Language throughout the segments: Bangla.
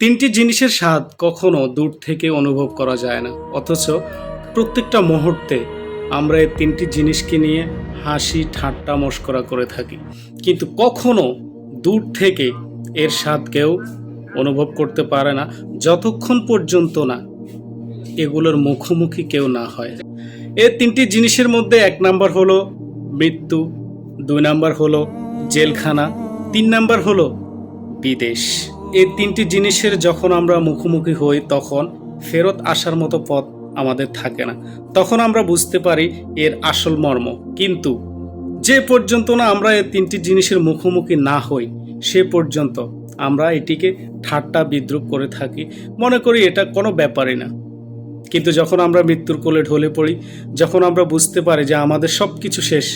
তিনটি জিনিসের স্বাদ কখনো দূর থেকে অনুভব করা যায় না। অথচ প্রত্যেকটা মুহূর্তে আমরা এই তিনটি জিনিসকে নিয়ে হাসি, ঠাট্টা, মস্করা করে থাকি। কিন্তু কখনো দূর থেকে এর স্বাদ কেউ অনুভব করতে পারে না, যতক্ষণ পর্যন্ত না এগুলোর মুখোমুখি কেউ না হয়। এই তিনটি জিনিসের মধ্যে এক নাম্বার হলো মৃত্যু, দুই নাম্বার হলো জেলখানা, তিন নাম্বার হলো বিদেশ। এই তিনটি জিনিসের যখন আমরা মুখোমুখি হই, তখন ফেরত আসার মতো পথ আমাদের থাকে না। তখন আমরা বুঝতে পারি এর আসল মর্ম। কিন্তু যে পর্যন্ত না আমরা এই তিনটি জিনিসের মুখোমুখি না হই, সে পর্যন্ত আমরা এটিকে ঠাট্টা বিদ্রুপ করে থাকি। মনে করি এটা কোনো ব্যাপারই না। কিন্তু যখন আমরা মৃত্যুর কোলে ঢলে পড়ি, যখন আমরা বুঝতে পারি যে আমাদের সব কিছু শেষ,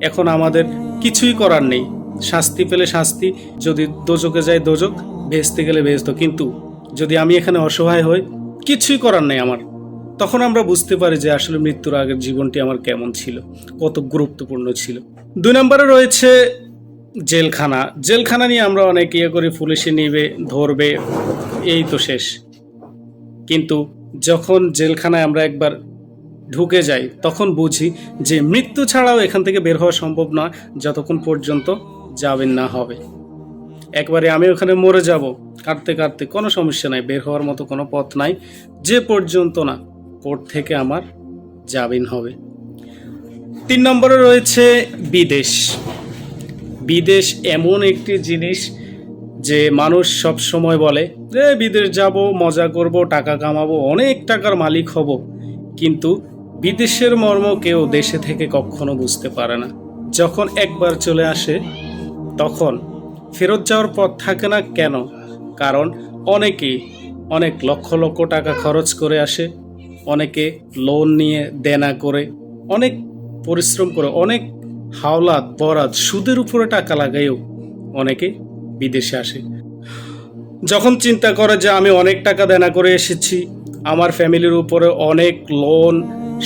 এখন আমাদের কিছুই করার নেই। শাস্তি পেলে শাস্তি, যদি দোজকে যায় দোজক ভেস্তে গেলে ভেস্ত, কিন্তু যদি আমি এখানে অসহায় হই, কিছুই করার নেই আমার। তখন আমরা বুঝতে পারি যে আসলে মৃত্যুর আগের জীবনটি আমার কেমন ছিল, কত গুরুত্বপূর্ণ ছিল। দুই নম্বরে রয়েছে জেলখানা। জেলখানা নিয়ে আমরা অনেক ইয়ে করি, পুলিশে নিবে, ধরবে, এই তো শেষ। কিন্তু যখন জেলখানায় আমরা একবার ঢুকে যাই, তখন বুঝি যে মৃত্যু ছাড়াও এখান থেকে বের হওয়া সম্ভব নয়, যতক্ষণ পর্যন্ত যাবেন না হবে। একবারে আমি ওখানে মরে যাব। কাটতে কাটতে কোনো সমস্যা নাই, বের হওয়ার মতো কোনো পথ নাই। যে পর্যন্ত না, কোর্ট থেকে আমার জামিন হবে। তিন নম্বরে রয়েছে বিদেশ। বিদেশ এমন একটি জিনিস যে মানুষ সব সময় বলে যে বিদেশ যাব, মজা করব, টাকা কামাবো, অনেক টাকার মালিক হব। কিন্তু বিদেশের মর্ম কেউ দেশে থেকে কখনো বুঝতে পারে না। যখন একবার চলে আসে, তখন ফেরত যাওয়ার পথ থাকে না কেন? কারণ অনেকেই অনেক লক্ষ লক্ষ টাকা খরচ করে আসে, অনেকে লোন নিয়ে দেনা করে, অনেক পরিশ্রম করে, অনেক হাওলাত, বরাত, সুদের উপরে টাকা লাগাইও অনেকে বিদেশে আসে। যখন চিন্তা করে যে আমি অনেক টাকা দেনা করে এসেছি, আমার ফ্যামিলির উপরে অনেক লোন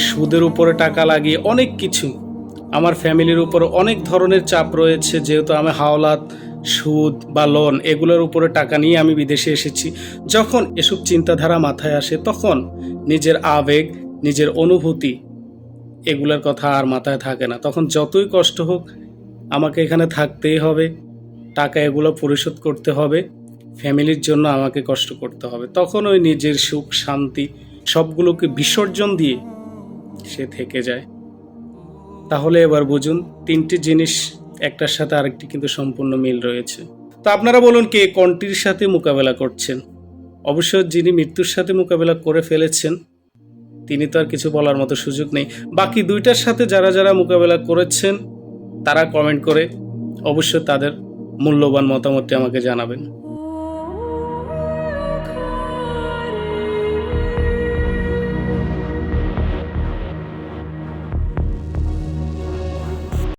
সুদের উপরে টাকা লাগিয়ে অনেক কিছু, আমার ফ্যামিলির উপরে অনেক ধরনের চাপ রয়েছে, যেহেতু আমি হাওলাত সুদ বা লোন এগুলোর উপরে টাকা নিয়ে আমি বিদেশে এসেছি। যখন এসব চিন্তাধারা মাথায় আসে, তখন নিজের আবেগ, নিজের অনুভূতি এগুলোর কথা আর মাথায় থাকে না। তখন যতই কষ্ট হোক, আমাকে এখানে থাকতেই হবে, টাকা এগুলো পরিশোধ করতে হবে, ফ্যামিলির জন্য আমাকে কষ্ট করতে হবে। তখন ওই নিজের সুখ, শান্তি সবগুলোকে বিসর্জন দিয়ে সে থেকে যায়। তাহলে এবার বুঝুন, তিনটি জিনিস একটার সাথে আরেকটি কিন্তু সম্পূর্ণ মিল রয়েছে। তো আপনারা বলুন কে কোনটির সাথে মোকাবেলা করছেন? অবশ্য যিনি মৃত্যুর সাথে মোকাবেলা করে ফেলেছেন, তিনি তো আর কিছু বলার মতো সুযোগ নেই। বাকি দুইটার সাথে যারা যারা মোকাবেলা করেছেন, তারা কমেন্ট করে অবশ্য তাদের মূল্যবান মতামতটি আমাকে জানাবেন।